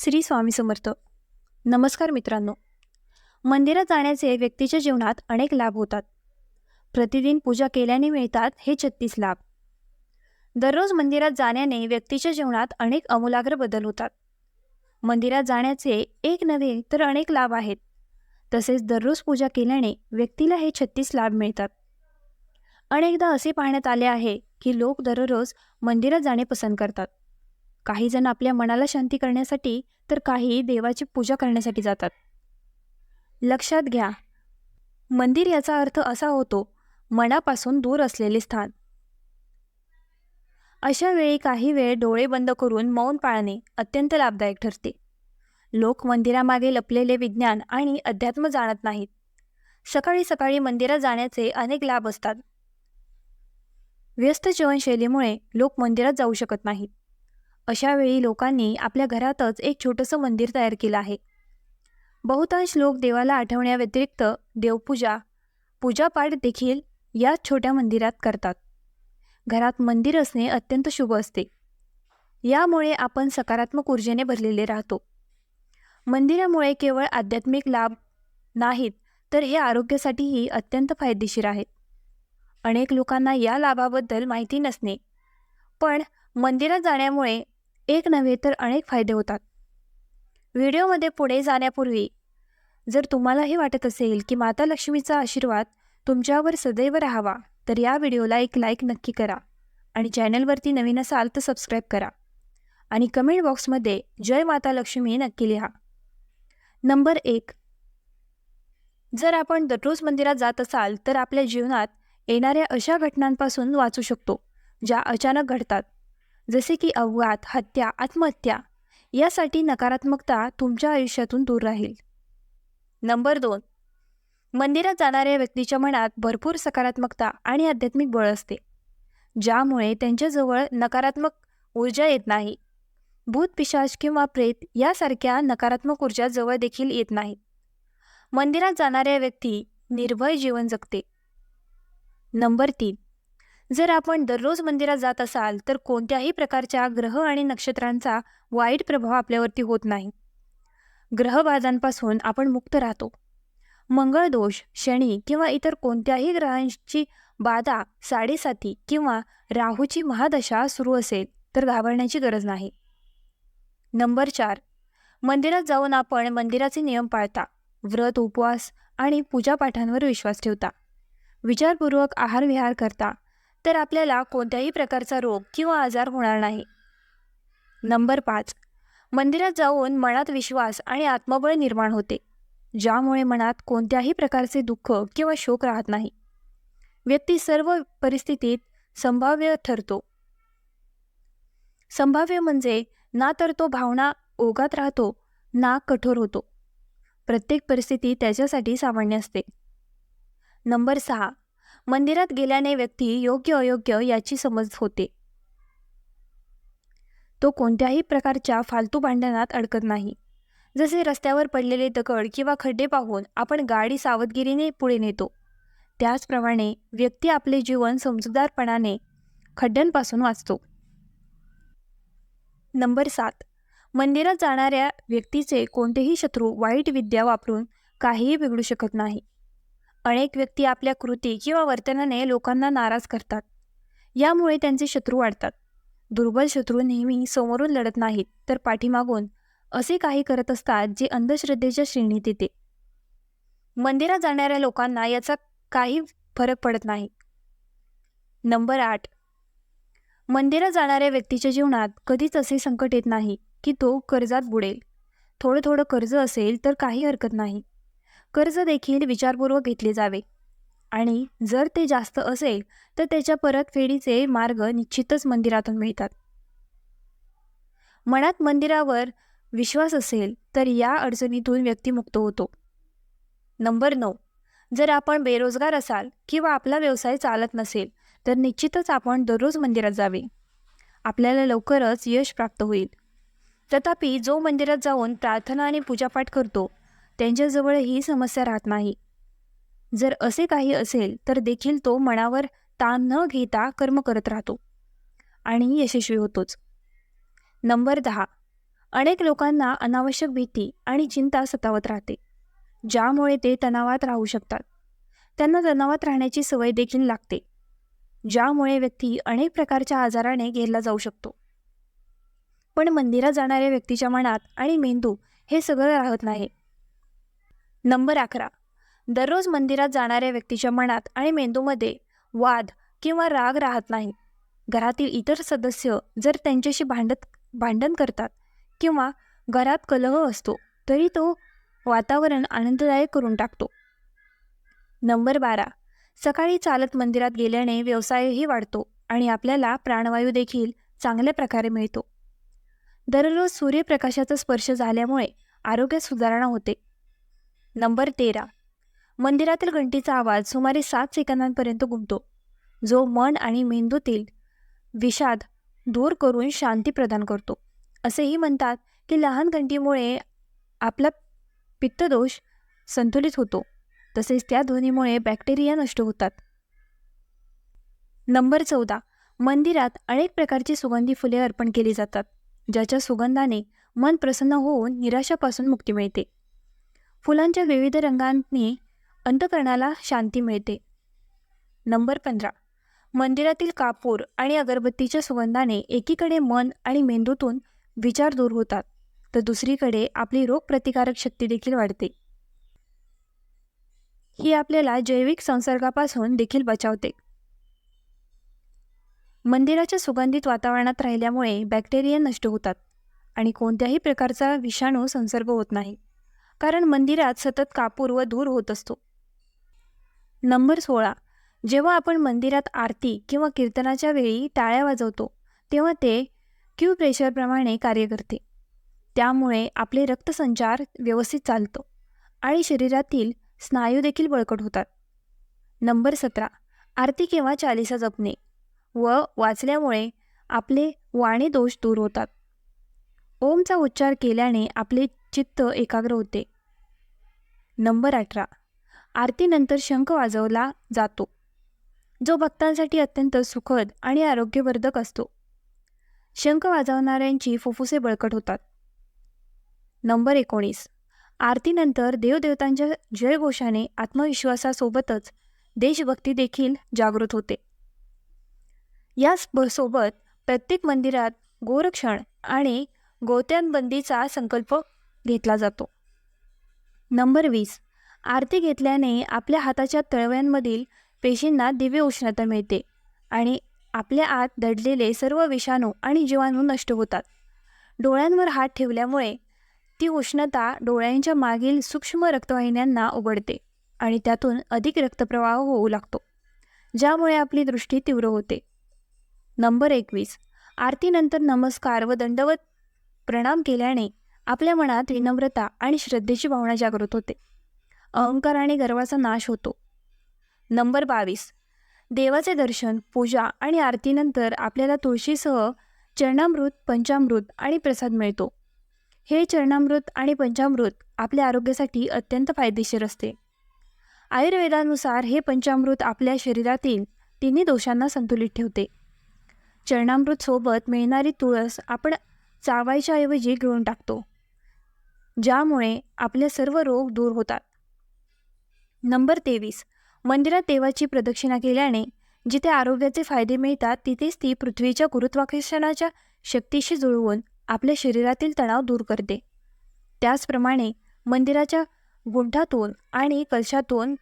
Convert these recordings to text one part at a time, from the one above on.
श्री स्वामी समर्थ. नमस्कार मित्रांनो. मंदिरात जाण्याचे व्यक्तीच्या जीवनात अनेक लाभ होतात. प्रतिदिन पूजा केल्याने मिळतात हे छत्तीस लाभ. दररोज मंदिरात जाण्याने व्यक्तीच्या जीवनात अनेक अमूलाग्र बदल होतात. मंदिरात जाण्याचे एक नव्हे तर अनेक लाभ आहेत. तसेच दररोज पूजा केल्याने व्यक्तीला हे छत्तीस लाभ मिळतात. अनेकदा असे पाहण्यात आले आहे की लोक दररोज मंदिरात जाणे पसंत करतात. काही जण आपल्या मनाला शांती करण्यासाठी तर काही देवाची पूजा करण्यासाठी जातात. लक्षात घ्या मंदिर याचा अर्थ असा होतो मनापासून दूर असलेले स्थान. अशा वेळी काही वेळ डोळे बंद करून मौन पाळणे अत्यंत लाभदायक ठरते. लोक मंदिरामागे लपलेले विज्ञान आणि अध्यात्म जाणत नाहीत. सकाळी सकाळी मंदिरात जाण्याचे अनेक लाभ असतात. व्यस्त जीवनशैलीमुळे लोक मंदिरात जाऊ शकत नाहीत. अशावेळी लोकांनी आपल्या घरातच एक छोटंसं मंदिर तयार केलं आहे. बहुतांश लोक देवाला आठवण्याव्यतिरिक्त देवपूजा पूजापाठ देखील या छोट्या मंदिरात करतात. घरात मंदिर असणे अत्यंत शुभ असते. यामुळे आपण सकारात्मक ऊर्जेने भरलेले राहतो. मंदिरामुळे केवळ आध्यात्मिक लाभ नाहीत तर हे आरोग्यासाठीही अत्यंत फायदेशीर आहेत अनेक लोकांना या लाभाबद्दल माहिती नसणे पण मंदिरात जाण्यामुळे एक नव्हे तर अनेक फायदे होतात. व्हिडिओमध्ये पुढे जाण्यापूर्वी जर तुम्हालाही वाटत असेल की माता लक्ष्मीचा आशीर्वाद तुमच्यावर सदैव राहावा तर या व्हिडिओला एक लाईक नक्की करा आणि चॅनलवरती नवीन असाल तर सबस्क्राईब करा आणि कमेंट बॉक्समध्ये जय माता लक्ष्मी नक्की लिहा. नंबर एक जर आपण दररोज मंदिरात जात असाल तर आपल्या जीवनात येणाऱ्या अशा घटनांपासून वाचू शकतो ज्या अचानक घडतात. जसे की अपघात हत्या आत्महत्या यासाठी नकारात्मकता तुमच्या आयुष्यातून दूर राहील. नंबर दोन मंदिरात जाणाऱ्या व्यक्तीच्या मनात भरपूर सकारात्मकता आणि आध्यात्मिक बळ असते ज्यामुळे त्यांच्याजवळ नकारात्मक ऊर्जा येत नाही. भूत पिशाच किंवा प्रेत यासारख्या नकारात्मक ऊर्जा जवळ देखील येत नाहीत मंदिरात जाणाऱ्या व्यक्ती निर्भय जीवन जगते. नंबर तीन जर आपण दररोज मंदिरात जात असाल तर कोणत्याही प्रकारच्या ग्रह आणि नक्षत्रांचा वाईट प्रभाव आपल्यावरती होत नाही. ग्रहबाधांपासून आपण मुक्त राहतो. मंगळ दोष शनी किंवा इतर कोणत्याही ग्रहांची बाधा साडेसाती किंवा राहूची महादशा सुरू असेल तर घाबरण्याची गरज नाही. नंबर चार मंदिरात जाऊन आपण मंदिराचे नियम पाळता. व्रत उपवास आणि पूजापाठांवर विश्वास ठेवता. विचारपूर्वक आहार विहार करता. तर आपल्याला कोणत्याही प्रकारचा रोग किंवा आजार होणार नाही. नंबर पाच. मंदिरात जाऊन मनात विश्वास आणि आत्मबळ निर्माण होते ज्यामुळे मनात कोणत्याही प्रकारचे दुःख किंवा शोक राहत नाही. व्यक्ती सर्व परिस्थितीत संभाव्य ठरतो. संभाव्य म्हणजे ना तर तो भावना ओघात राहतो ना कठोर होतो. प्रत्येक परिस्थिती त्याच्यासाठी सामान्य असते. नंबर सहा. मंदिरात गेल्याने व्यक्ती योग्य अयोग्य याची समज होते. तो कोणत्याही प्रकारच्या फालतू भांडणात अडकत नाही. जसे रस्त्यावर पडलेले दगड किंवा खड्डे पाहून आपण गाडी सावधगिरीने पुढे नेतो. त्याचप्रमाणे व्यक्ती आपले जीवन समजूतदारपणाने खड्ड्यांपासून वाचतो. नंबर सात. मंदिरात जाणाऱ्या व्यक्तीचे कोणतेही शत्रू वाईट विद्या वापरून काहीही बिघडू शकत नाही. अनेक व्यक्ती आपल्या कृती किंवा वर्तनाने लोकांना नाराज करतात. यामुळे त्यांचे शत्रू वाढतात. दुर्बल शत्रू नेहमी समोरून लढत नाहीत तर पाठीमागून असे काही करत असतात जे अंधश्रद्धेच्या श्रेणीत येते. मंदिरात जाणाऱ्या लोकांना याचा काही फरक पडत नाही. नंबर आठ. मंदिरात जाणाऱ्या व्यक्तीच्या जीवनात कधीच असे संकट येत नाही की तो कर्जात बुडेल. थोडं थोडं कर्ज असेल तर काही हरकत नाही. कर्ज देखील विचारपूर्वक घेतले जावे. आणि जर ते जास्त असेल तर त्याच्या परतफेडीचे मार्ग निश्चितच मंदिरातून मिळतात. मनात मंदिरावर विश्वास असेल तर या अडचणीतून व्यक्ती मुक्त होतो. नंबर नऊ. जर आपण बेरोजगार असाल किंवा आपला व्यवसाय चालत नसेल तर निश्चितच आपण दररोज मंदिरात जावे. आपल्याला लवकरच यश प्राप्त होईल. तथापि जो मंदिरात जाऊन प्रार्थना आणि पूजापाठ करतो त्यांच्याजवळ ही समस्या राहत नाही. जर असे काही असेल तर देखील तो मनावर ताण न घेता कर्म करत राहतो आणि यशस्वी होतोच. नंबर दहा. अनेक लोकांना अनावश्यक भीती आणि चिंता सतावत राहते ज्यामुळे ते तणावात राहू शकतात. त्यांना तणावात राहण्याची सवय देखील लागते ज्यामुळे व्यक्ती अनेक प्रकारच्या आजाराने घेरला जाऊ शकतो. पण मंदिरात जाणाऱ्या व्यक्तीच्या मनात आणि मेंदू हे सगळं राहत नाही. नंबर अकरा. दररोज मंदिरात जाणाऱ्या व्यक्तीच्या मनात आणि मेंदूमध्ये वाद किंवा राग राहत नाही. घरातील इतर सदस्य जर त्यांच्याशी भांडत भांडण करतात किंवा घरात कलह असतो तरी तो वातावरण आनंददायक करून टाकतो. नंबर बारा. सकाळी चालत मंदिरात गेल्याने व्यवसायही वाढतो आणि आपल्याला प्राणवायू देखील चांगल्या प्रकारे मिळतो. दररोज सूर्यप्रकाशाचा स्पर्श झाल्यामुळे आरोग्यात सुधारणा होते. नंबर तेरा. मंदिरातील घंटीचा आवाज सुमारे सात सेकंदांपर्यंत घुमतो जो मन आणि मेंदूतील विषाद दूर करून शांती प्रदान करतो. असेही म्हणतात की लहान घंटीमुळे आपला पित्तदोष संतुलित होतो. तसेच त्या ध्वनीमुळे बॅक्टेरिया नष्ट होतात. नंबर चौदा. मंदिरात अनेक प्रकारची सुगंधी फुले अर्पण केली जातात ज्याच्या सुगंधाने मन प्रसन्न होऊन निराशापासून मुक्ती मिळते. फुलांच्या विविध रंगांनी अंतकरणाला शांती मिळते. नंबर पंधरा. मंदिरातील कापूर आणि अगरबत्तीच्या सुगंधाने एकीकडे मन आणि मेंदूतून विचार दूर होतात तर दुसरीकडे आपली रोगप्रतिकारक शक्ती देखील वाढते. ही आपल्याला जैविक संसर्गापासून देखील बचावते. मंदिराच्या सुगंधित वातावरणात राहिल्यामुळे बॅक्टेरिया नष्ट होतात आणि कोणत्याही प्रकारचा विषाणू संसर्ग होत नाही. कारण मंदिरात सतत कापूर व धूर होत असतो. नंबर सोळा. जेव्हा आपण मंदिरात आरती किंवा कीर्तनाच्या वेळी टाळ्या वाजवतो तेव्हा ते क्यू प्रेशरप्रमाणे कार्य करते. त्यामुळे आपले रक्तसंचार व्यवस्थित चालतो आणि शरीरातील स्नायू देखील बळकट होतात. नंबर सतरा. आरती किंवा चालिसा जपणे व वाचल्यामुळे आपले वाणी दोष दूर होतात. ओमचा उच्चार केल्याने आपले चित्त एकाग्र होते. नंबर अठरा. आरतीनंतर शंख वाजवला जातो. जो भक्तांसाठी अत्यंत सुखद आणि आरोग्यवर्धक असतो. शंख वाजवणाऱ्यांची फुफ्फुसे बळकट होतात. नंबर एकोणीस. आरतीनंतर देवदेवतांच्या जयघोषाने आत्मविश्वासासोबतच देशभक्ती देखील जागृत होते. या सोबत प्रत्येक मंदिरात गोरक्षण आणि गोत्यांबंदीचा संकल्प घेतला जातो. नंबर वीस. आरती घेतल्याने आपल्या हाताच्या तळव्यांमधील पेशींना दिव्य उष्णता मिळते आणि आपल्या आत दडलेले सर्व विषाणू आणि जीवाणू नष्ट होतात. डोळ्यांवर हात ठेवल्यामुळे ती उष्णता डोळ्यांच्या मागील सूक्ष्म रक्तवाहिन्यांना उघडते आणि त्यातून अधिक रक्तप्रवाह होऊ लागतो ज्यामुळे आपली दृष्टी तीव्र होते. नंबर एकवीस. आरतीनंतर नमस्कार व दंडवत प्रणाम केल्याने आपल्या मनात विनम्रता आणि श्रद्धेची भावना जागृत होते. अहंकार आणि गर्वाचा नाश होतो. नंबर बावीस. देवाचे दर्शन पूजा आणि आरतीनंतर आपल्याला तुळशीसह चरणामृत पंचामृत आणि प्रसाद मिळतो. हे चरणामृत आणि पंचामृत आपल्या आरोग्यासाठी अत्यंत फायदेशीर असते. आयुर्वेदानुसार हे पंचामृत आपल्या शरीरातील तिन्ही दोषांना संतुलित ठेवते. चरणामृत सोबत मिळणारी तुळस आपण चावायच्या ऐवजी गिळून टाकतो. ज्यामुळे आपले सर्व रोग दूर होतात. नंबर तेवीस. मंदिरात देवाची प्रदक्षिणा केल्याने जिथे आरोग्याचे फायदे मिळतात तिथेच ती पृथ्वीच्या गुरुत्वाकर्षणाच्या शक्तीशी जुळवून आपल्या शरीरातील तणाव दूर करते. त्याचप्रमाणे मंदिराच्या गुंठातून आणि कलशातून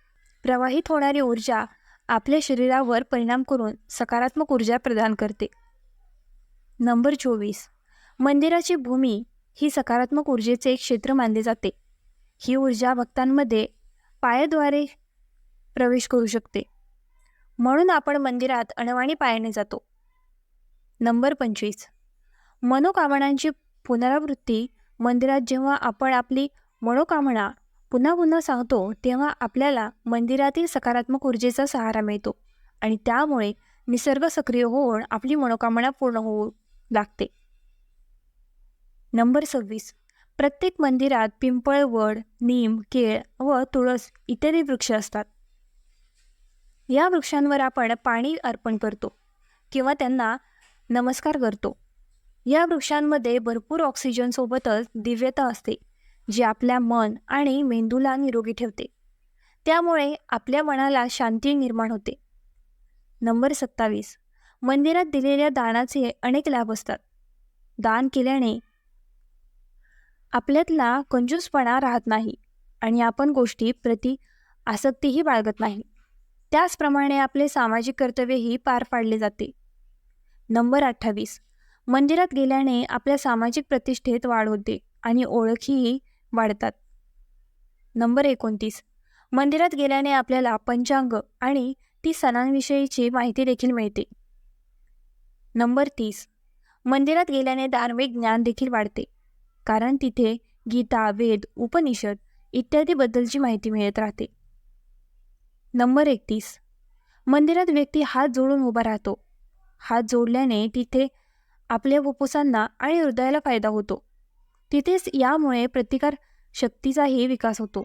प्रवाहित होणारी ऊर्जा आपल्या शरीरावर परिणाम करून सकारात्मक ऊर्जा प्रदान करते. नंबर चोवीस. मंदिराची भूमी ही सकारात्मक ऊर्जेचे एक क्षेत्र मानले जाते. ही ऊर्जा भक्तांमध्ये पायाद्वारे प्रवेश करू शकते. म्हणून आपण मंदिरात अणवाणी पायाने जातो. नंबर पंचवीस. मनोकामनांची पुनरावृत्ती. मंदिरात जेव्हा आपण आपली मनोकामना पुन्हा पुन्हा सांगतो तेव्हा आपल्याला मंदिरातील सकारात्मक ऊर्जेचा सहारा मिळतो आणि त्यामुळे निसर्ग सक्रिय होऊन आपली मनोकामना पूर्ण होऊ लागते. नंबर सव्वीस. प्रत्येक मंदिरात पिंपळ वड नीम केळ व तुळस इत्यादी वृक्ष असतात. या वृक्षांवर आपण पाणी अर्पण करतो किंवा त्यांना नमस्कार करतो. या वृक्षांमध्ये भरपूर ऑक्सिजनसोबतच दिव्यता असते जी आपल्या मन आणि मेंदूला निरोगी ठेवते. त्यामुळे आपल्या मनाला शांती निर्माण होते. नंबर सत्तावीस. मंदिरात दिलेल्या दानाचे अनेक लाभ असतात. दान केल्याने आपल्यातला कंजूसपणा राहत नाही आणि आपण गोष्टी प्रति आसक्तीही बाळगत नाही. त्याचप्रमाणे आपले सामाजिक कर्तव्यही पार पाडले जाते. नंबर अठ्ठावीस. मंदिरात गेल्याने आपल्या सामाजिक प्रतिष्ठेत वाढ होते आणि ओळखीही वाढतात. नंबर एकोणतीस. मंदिरात गेल्याने आपल्याला पंचांग आणि ती सणांविषयीची माहिती देखील मिळते. नंबर तीस. मंदिरात गेल्याने धार्मिक ज्ञान देखील वाढते. कारण तिथे गीता वेद उपनिषद इत्यादीबद्दलची माहिती मिळत राहते. नंबर एकतीस. मंदिरात व्यक्ती हात जोडून उभा राहतो. हात जोडल्याने तिथे आपल्या फुफ्फुसांना आणि हृदयाला फायदा होतो. तिथेच यामुळे प्रतिकार शक्तीचाही विकास होतो.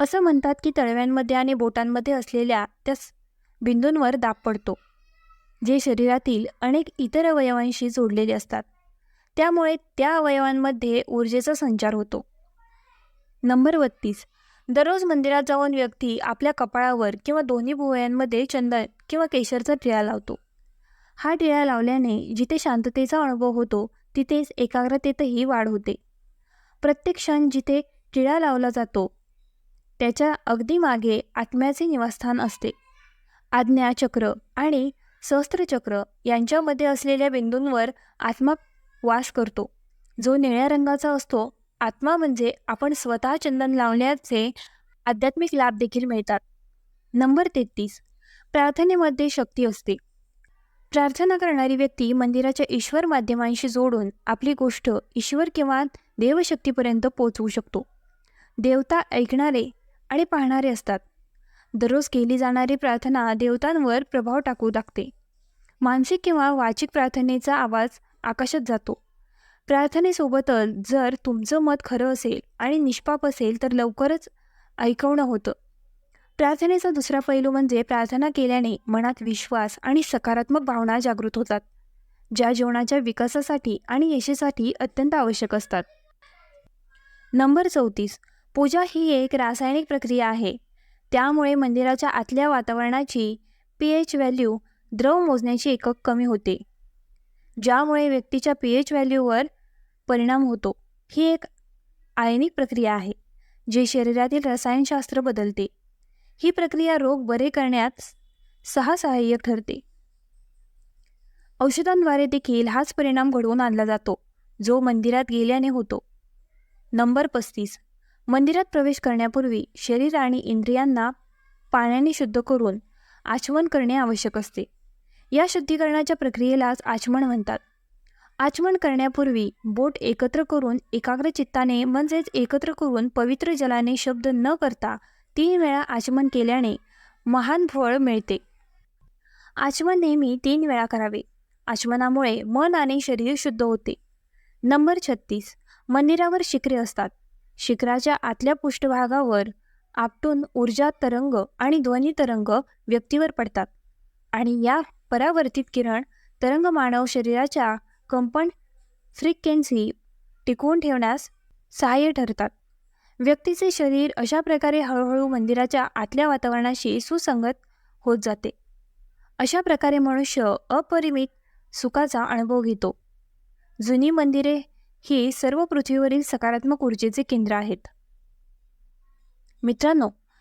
असं म्हणतात की तळव्यांमध्ये आणि बोटांमध्ये असलेल्या त्या बिंदूंवर दाब पडतो जे शरीरातील अनेक इतर अवयवांशी जोडलेले असतात. त्यामुळे त्या अवयवांमध्ये ऊर्जेचा संचार होतो. नंबर बत्तीस. दररोज मंदिरात जाऊन व्यक्ती आपल्या कपाळावर किंवा दोन्ही भुवयांमध्ये चंदन किंवा केशरचा टिळा लावतो. हा टिळा लावल्याने जिथे शांततेचा अनुभव होतो तिथेच एकाग्रतेतही वाढ होते. प्रत्येक क्षण जिथे टिळा लावला जातो त्याच्या अगदी मागे आत्म्याचे निवासस्थान असते. आज्ञाचक्र आणि सहस्त्रचक्र यांच्यामध्ये असलेल्या बिंदूंवर आत्मा वास करतो. जो निळ्या रंगाचा असतो आत्मा म्हणजे आपण स्वतः चंदन लावण्याचे आध्यात्मिक लाभ देखील मिळतात. नंबर तेहतीस. प्रार्थनेमध्ये शक्ती असते. प्रार्थना करणारी व्यक्ती मंदिराच्या ईश्वर माध्यमांशी जोडून आपली गोष्ट ईश्वर किंवा देवशक्तीपर्यंत पोचवू शकतो. देवता ऐकणारे आणि पाहणारे असतात. दररोज केली जाणारी प्रार्थना देवतांवर प्रभाव टाकू लागते. मानसिक किंवा वाचिक प्रार्थनेचा आवाज आकाशात जातो. प्रार्थनेसोबतच जर तुमचं मत खरं असेल आणि निष्पाप असेल तर लवकरच ऐकवणं होतं. प्रार्थनेचा दुसरा पैलू म्हणजे प्रार्थना केल्याने मनात विश्वास आणि सकारात्मक भावना जागृत होतात ज्या जीवनाच्या विकासासाठी आणि यशासाठी अत्यंत आवश्यक असतात. नंबर चौतीस. पूजा ही एक रासायनिक प्रक्रिया आहे. त्यामुळे मंदिराच्या आतल्या वातावरणाची पी एच व्हॅल्यू द्रव मोजण्याची एकक कमी होते. ज्यामुळे व्यक्तीच्या पी एच व्हॅल्यूवर परिणाम होतो. ही एक आयनिक प्रक्रिया आहे जे शरीरातील रसायनशास्त्र बदलते. ही प्रक्रिया रोग बरे करण्यात सहा सहाय्यक ठरते. औषधांद्वारे देखील हाच परिणाम घडवून आणला जातो जो मंदिरात गेल्याने होतो. नंबर पस्तीस. मंदिरात प्रवेश करण्यापूर्वी शरीर आणि इंद्रियांना पाण्याने शुद्ध करून आचमन करणे आवश्यक असते. या शुद्धीकरणाच्या प्रक्रियेलाच आचमन म्हणतात. आचमन करण्यापूर्वी बोट एकत्र करून एकाग्र चित्ताने म्हणजेच एकत्र करून पवित्र जलाने शब्द न करता तीन वेळा आचमन केल्याने महान फळ मिळते. आचमन नेहमी तीन वेळा करावे. आचमनामुळे मन आणि शरीर शुद्ध होते. नंबर छत्तीस. मंदिरावर शिखरे असतात. शिखराच्या आतल्या पृष्ठभागावर आपटून ऊर्जा तरंग आणि ध्वनी तरंग व्यक्तीवर पडतात. आणि या परावर्तित किरण तरंग मानव शरीराच्या कंपन फ्रिक्वेन्सी टिकवून ठेवण्यास सहाय्य ठरतात. व्यक्तीचे शरीर अशा प्रकारे हळूहळू मंदिराच्या आतल्या वातावरणाशी सुसंगत होत जाते. अशा प्रकारे मनुष्य अपरिमित सुखाचा अनुभव घेतो. जुनी मंदिरे ही सर्व पृथ्वीवरील सकारात्मक ऊर्जेचे केंद्र आहेत. मित्रांनो